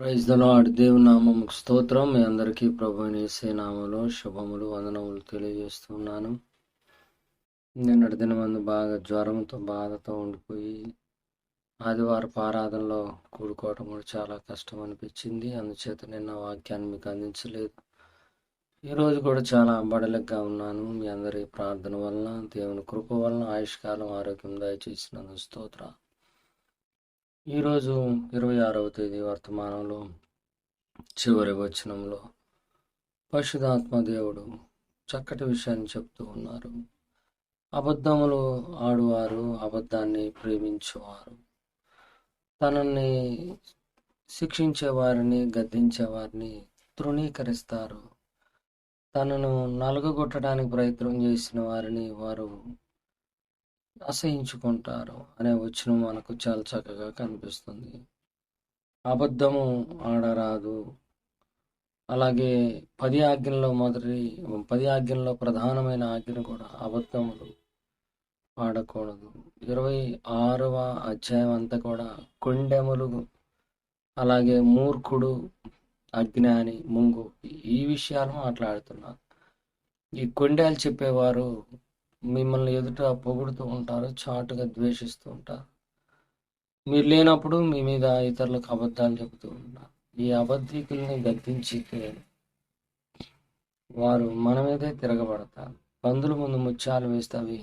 Praise the దేవు దేవుని నామముకు స్తోత్రం. మీ అందరికీ ప్రభు నేసే నామంలో శుభములు వందనములు తెలియజేస్తున్నాను. నిన్నటి దినమందు బాగా జ్వరంతో బాధతో ఉండిపోయి ఆదివారపు ఆరాధనలో కూడుకోవటం కూడా చాలా కష్టం అనిపించింది. అందుచేత నిన్న వాక్యాన్ని మీకు అందించలేదు. ఈరోజు కూడా చాలా బడలెగ్గా ఉన్నాను. మీ అందరి ప్రార్థన వలన దేవుని కృప వలన ఆయుష్కాలం ఆరోగ్యం దయచేసినందుకు స్తోత్రాలు. ఈరోజు ఇరవై ఆరవ తేదీ వర్తమానంలో చివరి వచనంలో పరిశుధాత్మ దేవుడు చక్కటి విషయాన్ని చెప్తూ ఉన్నారు. అబద్ధములు ఆడువారు అబద్ధాన్ని ప్రేమించేవారు తనని శిక్షించే వారిని గద్దించే వారిని తృణీకరిస్తారు. తనను నలుగగొట్టడానికి ప్రయత్నం చేసిన వారిని వారు అసహించుకుంటారు అనే వచనం మనకు చాలా చక్కగా కనిపిస్తుంది. అబద్ధము ఆడరాదు. అలాగే పది ఆజ్ఞల్లో మొదటి పది ఆజ్ఞల్లో ప్రధానమైన ఆజ్ఞ కూడా అబద్ధములు ఆడకూడదు ఇరవై ఆరవ అధ్యాయం అంతా కూడా కొండెములు అలాగే మూర్ఖుడు అజ్ఞాని ముంగు ఈ విషయాలు మాట్లాడుతున్నారు. ఈ కొండేలు చెప్పేవారు మిమ్మల్ని ఎదుట పొగుడుతూ ఉంటారు చాటుగా ద్వేషిస్తూ ఉంటారు. మీరు లేనప్పుడు మీ మీద ఇతరులకు అబద్ధాలు చెబుతూ ఉంటారు. ఈ అబద్ధికుల్ని గద్దించితే వారు మన మీదే తిరగబడతారు. పందుల ముందు ముత్యాలు వేస్తే అవి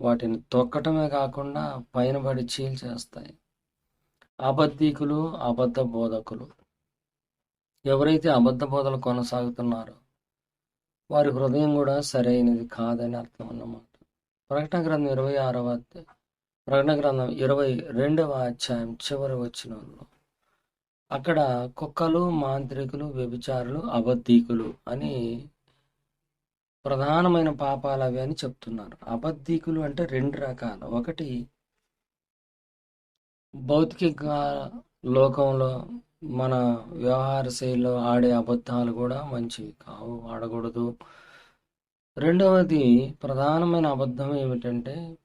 వాటిని తొక్కటమే కాకుండా పైన పడి చీల్చేస్తాయి అబద్ధికులు అబద్ధ బోధకులు ఎవరైతే అబద్ధ బోధలు కొనసాగుతున్నారో వారి హృదయం కూడా సరైనది కాదని అర్థం అన్నమాట. ప్రకటన గ్రంథం ఇరవై ఆరవ ప్రకటన గ్రంథం ఇరవై రెండవ అధ్యాయం చివరి వచ్చినంలో అక్కడ కుక్కలు మాంత్రికులు వ్యభిచారులు అబద్ధీకులు అని ప్రధానమైన పాపాలు అవి అని చెప్తున్నారు. అబద్ధీకులు అంటే రెండు రకాలు. ఒకటి భౌతిక లోకంలో మన వ్యవహార శైలిలో ఆడే అబద్ధాలు కూడా మంచివి కావు ఆడకూడదు రెండవది ప్రధానమైన అబద్ధం ఏమిటంటే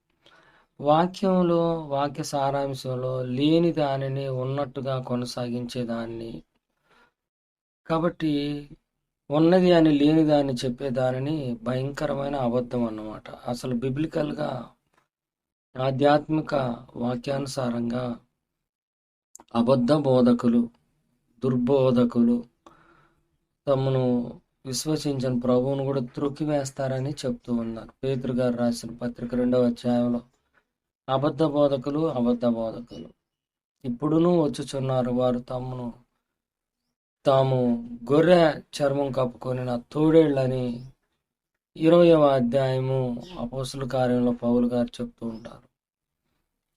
వాక్యంలో వాక్య సారాంశంలో లేని దానిని ఉన్నట్టుగా కొనసాగించే దాన్ని. కాబట్టి ఉన్నది అని లేని దాన్ని చెప్పే దానిని భయంకరమైన అబద్ధం అన్నమాట. అసలు బిబ్లికల్గా ఆధ్యాత్మిక వాక్యానుసారంగా అబద్ధ బోధకులు దుర్బోధకులు. తమను విశ్వసించిన ప్రభువును కూడా త్రొక్కివేస్తారని చెప్తూ ఉన్నారు. పేతురు గారు రాసిన పత్రిక రెండవ అధ్యాయంలో అబద్ధ బోధకులు అబద్ధ బోధకులు ఇప్పుడును వచ్చుచున్నారు వారు తమను తాము గొర్రె చర్మం కప్పుకొని నా తోడేళ్ళని. ఇరవయవ అధ్యాయము అపోసుల కార్యంలో పౌలు గారు చెప్తూ ఉంటారు.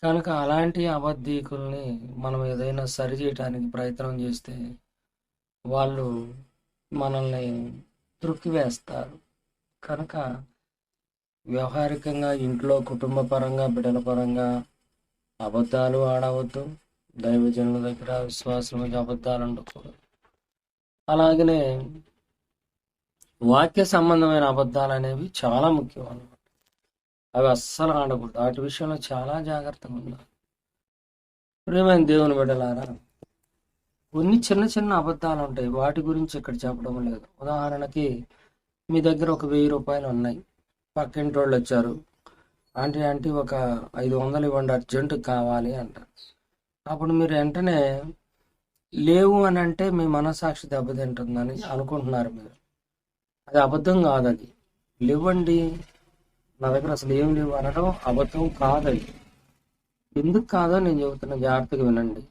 కనుక అలాంటి అబద్ధీకుల్ని మనం ఏదైనా సరి చేయడానికి ప్రయత్నం చేస్తే వాళ్ళు మనల్ని త్రుక్కివేస్తారు. కనుక వ్యవహారికంగా ఇంట్లో కుటుంబ పరంగా బిడ్డల పరంగా అబద్ధాలు ఆడవద్దు. దైవజనుల దగ్గర విశ్వాసం అబద్ధాలు ఉండకూడదు. అలాగనే వాక్య సంబంధమైన అబద్ధాలు అనేవి చాలా ముఖ్యం అన్నమాట అవి అస్సలు ఆడకూడదు. వాటి విషయంలో చాలా జాగ్రత్తగా ఉండాలి. ప్రియమైన దేవుని బిడ్డలారా కొన్ని చిన్న చిన్న అబద్ధాలు ఉంటాయి. వాటి గురించి ఇక్కడ చెప్పడం లేదు. ఉదాహరణకి మీ దగ్గర ఒక వెయ్యి రూపాయలు ఉన్నాయి. పక్కింటి వాళ్ళు వచ్చారు. ఆంటీ ఆంటీ ఒక ఐదు వందలు ఇవ్వండి అర్జెంట్ కావాలి అంటారు. అప్పుడు మీరు వెంటనే లేవు అని అంటే మీ మనసాక్షి దెబ్బతింటుందని అనుకుంటున్నారు మీరు. అది అబద్ధం కాదు అది. లేవండి. నా దగ్గర అసలు ఏం లేవు అనడం అబద్ధం కాదది ఎందుకు కాదో నేను చెబుతున్న జాగ్రత్తగా వినండి.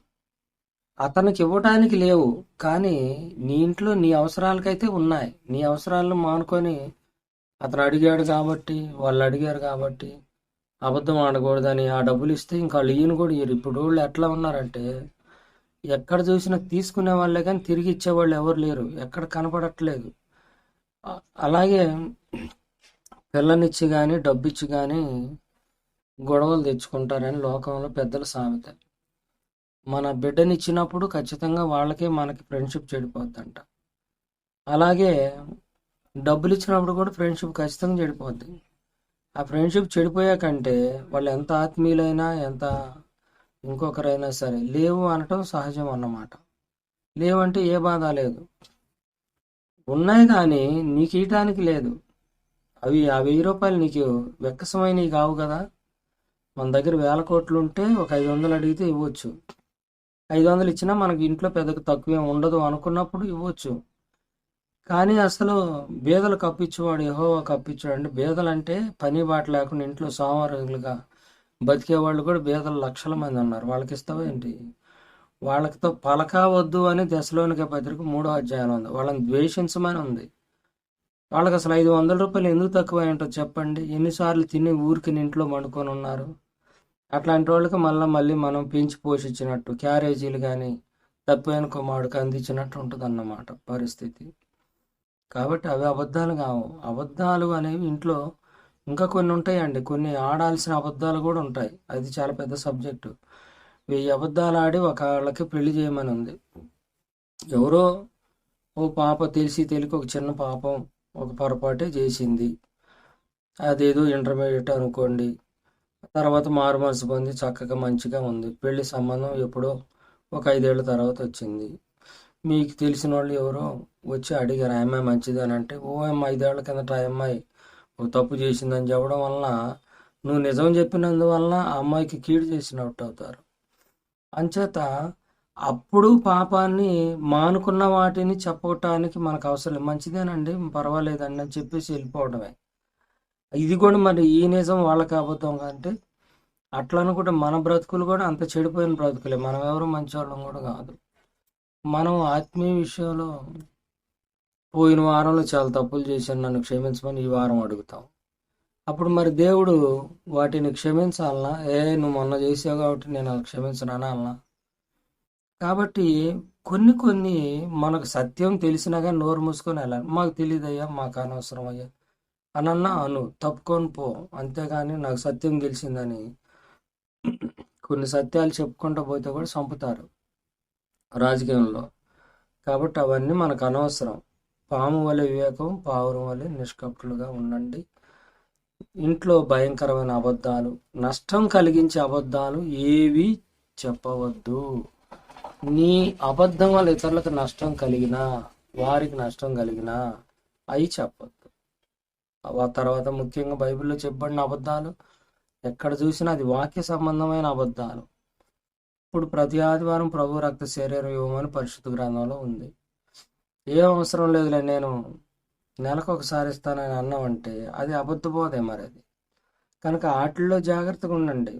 అతనికి ఇవ్వడానికి లేవు కానీ నీ ఇంట్లో నీ అవసరాలకైతే ఉన్నాయి. నీ అవసరాలను మానుకొని అతను అడిగాడు కాబట్టి వాళ్ళు అడిగారు కాబట్టి అబద్ధం ఆడకూడదని ఆ డబ్బులు ఇస్తే ఇంకా ఈయన కూడా ఇయ్యరు. ఇప్పుడు వాళ్ళు ఎట్లా ఉన్నారంటే ఎక్కడ చూసినా తీసుకునే వాళ్ళే కానీ తిరిగి ఇచ్చేవాళ్ళు ఎవరు లేరు. ఎక్కడ కనపడట్లేదు. అలాగే పిల్లనిచ్చి కానీ డబ్బిచ్చి కానీ గొడవలు తెచ్చుకుంటారని లోకంలో పెద్దల సామెత. మన బిడ్డనిచ్చినప్పుడు ఖచ్చితంగా వాళ్ళకే మనకి ఫ్రెండ్షిప్ చెడిపోద్దంట. అలాగే డబ్బులు ఇచ్చినప్పుడు కూడా ఫ్రెండ్షిప్ ఖచ్చితంగా చెడిపోద్ది. ఆ ఫ్రెండ్షిప్ చెడిపోయాకంటే వాళ్ళు ఎంత ఆత్మీయులైనా ఎంత ఇంకొకరైనా సరే లేవు అనటం సహజం అన్నమాట. లేవంటే ఏ బాధ లేదు. ఉన్నాయి కానీ నీకు ఇయటానికి లేదు. అవి ఆ వెయ్యి రూపాయలు నీకు వెక్కసమైనవి కావు కదా. మన దగ్గర వేల కోట్లు ఉంటే ఒక ఐదు వందలు అడిగితే ఇవ్వచ్చు. ఐదు వందలు ఇచ్చినా మనకి ఇంట్లో పెద్దగా తక్కువేం ఉండదు అనుకున్నప్పుడు ఇవ్వచ్చు. కానీ అసలు బేదలు కప్పించేవాడు యహో కప్పించాడు అంటే బేదలు అంటే పని బాట లేకుండా ఇంట్లో సోమవారులుగా బతికే వాళ్ళు కూడా బేదలు లక్షల మంది ఉన్నారు. వాళ్ళకి ఇస్తావా ఏంటి? వాళ్ళకితో పలకా వద్దు అని దశలోనిక పత్రిక మూడో అధ్యాయం ఉంది. వాళ్ళని ద్వేషించమని ఉంది. వాళ్ళకి అసలు ఐదు వందల రూపాయలు ఎందుకు తక్కువ ఏంటో చెప్పండి. ఎన్నిసార్లు తిని ఊరికి ఇంట్లో వండుకొని ఉన్నారు. అట్లాంటి వాళ్ళకి మళ్ళీ మళ్ళీ మనం పెంచి పోషించినట్టు క్యారేజీలు కానీ తప్పైన కుమారుడికి అందించినట్టు ఉంటుంది అన్నమాట పరిస్థితి. కాబట్టి అవి అబద్ధాలు కావు. అబద్ధాలు అనేవి ఇంట్లో ఇంకా కొన్ని ఉంటాయండి. కొన్ని ఆడాల్సిన అబద్ధాలు కూడా ఉంటాయి. అది చాలా పెద్ద సబ్జెక్టు. వెయ్యి అబద్ధాలు ఆడి ఒక వాళ్ళకి పెళ్ళి చేయమని ఉంది. ఎవరో ఓ పాప తెలిసి తెలియక ఒక చిన్న పాపం ఒక పొరపాటే చేసింది. అదేదో ఇంటర్మీడియట్ అనుకోండి. తర్వాత మారు మనసు పొంది చక్కగా మంచిగా ఉంది. పెళ్ళి సంబంధం ఎప్పుడో ఒక ఐదేళ్ళ తర్వాత వచ్చింది. మీకు తెలిసిన వాళ్ళు ఎవరో వచ్చి అడిగారు ఆ అమ్మాయి మంచిది అని అంటే ఓ అమ్మాయి ఐదేళ్ళ కిందట ఆ అమ్మాయి ఓ తప్పు చేసిందని చెప్పడం వలన నువ్వు నిజం చెప్పినందువలన ఆ అమ్మాయికి కీడు చేసినట్టు అవుతారు. అంచేత అప్పుడు పాపాన్ని మానుకున్న వాటిని చెప్పటానికి మనకు అవసరం. మంచిదేనండి పర్వాలేదండి అని చెప్పేసి వెళ్ళిపోవడమే. ఇది కూడా మరి ఈ నిజం వాళ్ళకి అబద్ధం అంటే అట్లా అనుకుంటే మన బ్రతుకులు కూడా అంత చెడిపోయిన బ్రతుకులే. మనం ఎవరు మంచివాళ్ళం కూడా కాదు. మనం ఆత్మీయ విషయంలో పోయిన వారంలో చాలా తప్పులు చేశాను నన్ను క్షమించమని ఈ వారం అడుగుతాం. అప్పుడు మరి దేవుడు వాటిని క్షమించాలనా? ఏ నువ్వు మొన్న చేసావు కాబట్టి నేను అలా క్షమించను అనాలనా? కాబట్టి కొన్ని కొన్ని మనకు సత్యం తెలిసినా కానీ నోరు మూసుకొని వెళ్ళాలి. మాకు తెలియదయ్యా మాకు అనవసరం అయ్యా అనన్నా అను తప్పుకొని పో. అంతేగాని నాకు సత్యం తెలిసిందని కొన్ని సత్యాలు చెప్పుకుంటూ పోతే కూడా చంపుతారు రాజకీయంలో. కాబట్టి అవన్నీ మనకు అనవసరం. పాము వలె వివేకం పావురం వలె నిష్కపటులుగా ఉండండి. ఇంట్లో భయంకరమైన అబద్ధాలు నష్టం కలిగించే అబద్ధాలు ఏవి చెప్పవద్దు. నీ అబద్ధం వల్ల ఇతరులకు నష్టం కలిగినా వారికి నష్టం కలిగినా అవి చెప్పద్దు. ఆ తర్వాత ముఖ్యంగా బైబిల్లో చెప్పబడిన అబద్ధాలు ఎక్కడ చూసినా అది వాక్య సంబంధమైన అబద్ధాలు. ఇప్పుడు ప్రతి ఆదివారం ప్రభు రక్త శరీరం ఇవ్వమని పరిశుద్ధ గ్రంథంలో ఉంది. ఏ అవసరం లేదులే నేను నెలకు ఒకసారి ఇస్తానని అన్నామంటే అది అబద్ధపోదే మరి అది కనుక వాటిల్లో జాగ్రత్తగా ఉండండి.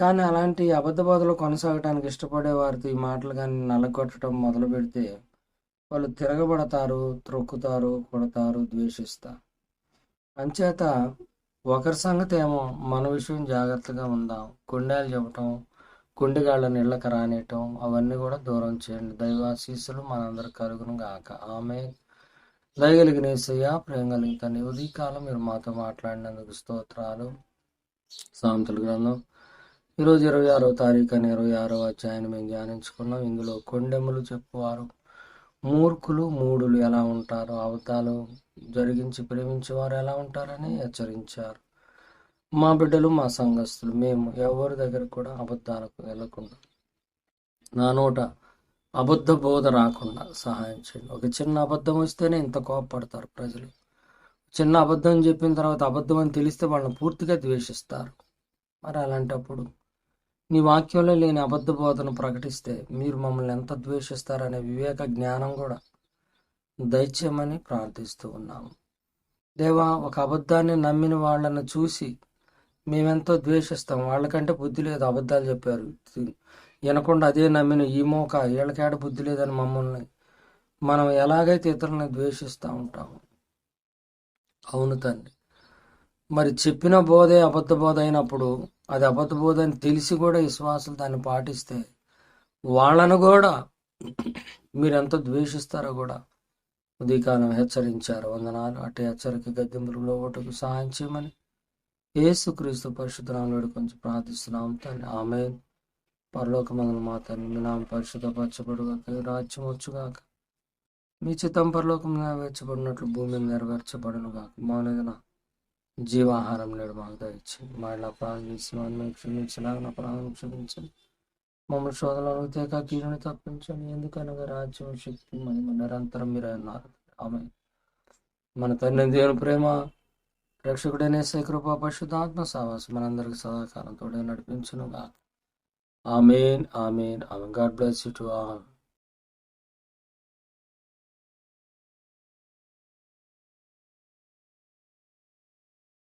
కానీ అలాంటి అబద్ధ బోధలు కొనసాగటానికి ఇష్టపడే వారితో ఈ మాటలు కానీ నల్లగొట్టడం మొదలు పెడితే వాళ్ళు తిరగబడతారు త్రొక్కుతారు కొడతారు ద్వేషిస్తారు. అంచేత ఒకరి సంగతి ఏమో మన విషయం జాగ్రత్తగా ఉందాం కొండలు చెప్పటం కుండిగాళ్ళని ఇళ్ళకి రానియటం అవన్నీ కూడా దూరం చేయండి. దైవాశీస్సులు మనందరి కలుగును గాక. ఆమె దయగలిగిన ఏసయ్య ప్రేమ కలిగిన ఉదయకాలం మీరు మాతో మాట్లాడినందుకు స్తోత్రాలు. సామెతల గ్రంథం. ఈరోజు ఇరవై ఆరో తారీఖు అని ఇరవై ఆరో అధ్యాయాన్ని మేము ధ్యానించుకున్నాం. ఇందులో కొండెములు చెప్పువారు. మూర్ఖులు మూడులు ఎలా ఉంటారో అవతాలు జరిగించి ప్రేమించేవారు ఎలా ఉంటారని హెచ్చరించారు. మా బిడ్డలు మా సంఘస్థులు మేము ఎవరి దగ్గర కూడా అబద్ధాలకు వెళ్ళకుండా నా నోట అబద్ధ బోధ రాకుండా సహాయం చేయండి. ఒక చిన్న అబద్ధం వస్తేనే ఇంత కోపపడతారు ప్రజలు. చిన్న అబద్ధం చెప్పిన తర్వాత అబద్ధం అని తెలిస్తే వాళ్ళని పూర్తిగా ద్వేషిస్తారు. మరి అలాంటప్పుడు నీ వాక్యంలో లేని అబద్ధ బోధను ప్రకటిస్తే మీరు మమ్మల్ని ఎంత ద్వేషిస్తారనే వివేక జ్ఞానం కూడా దయచేయమని ప్రార్థిస్తూ ఉన్నాము. దేవా ఒక అబద్ధాన్ని నమ్మిన వాళ్ళని చూసి మేమెంతో ద్వేషిస్తాం. వాళ్ళకంటే బుద్ధి లేదు అబద్ధాలు చెప్పారు. వినకుండా అదే నమ్మిన ఈ మోక వీళ్ళకేడ బుద్ధి లేదని మమ్మల్ని మనం ఎలాగైతే ఇతరులని ద్వేషిస్తూ ఉంటాము. అవును తండ్రి. మరి చెప్పిన బోధే అబద్ధ బోధ అయినప్పుడు అది అబద్ధబోదని తెలిసి కూడా విశ్వాసులు దాన్ని పాటిస్తే వాళ్ళను కూడా మీరు ఎంత ద్వేషిస్తారో కూడా ఉదయకాలం హెచ్చరించారు. వందనాలు. అటు హెచ్చరిక గద్దెంపులలో ఓటుకు సహాయం చేయమని ఏసుక్రీస్తు పరిశుద్ధనాడు కొంచెం ప్రార్థిస్తున్నాం. తల్లి ఆమె పరలోకమందుల మా తల్లి మీ నామ పరిశుద్ధపరచబడుగాక. రాజ్యం వచ్చుగాక. మీ చిత్తం పరలోకం నెరవేర్చబడినట్లు భూమిని మీద నెరవేర్చబడును గాక జీవాహారం నేడు మాకు దయచి మా ఇలా చేసిన మేము క్షమించలాగా నా క్షమించండి మమ్మల్ని శోధనలో తేక కీడుని తప్పించండి ఎందుకనగా రాజ్యం శక్తి మహిమ నిరంతరం మీరే అన్నారు ఆమె మన తండ్రి దేవుని ప్రేమ రక్షకుడైన కృప పరిశుద్ధాత్మ సావాసం మనందరికి సదాకాలంతో తోడే నడిపించునుగా ఆమెన్ ఆమెన్. ఆమె God bless you to all.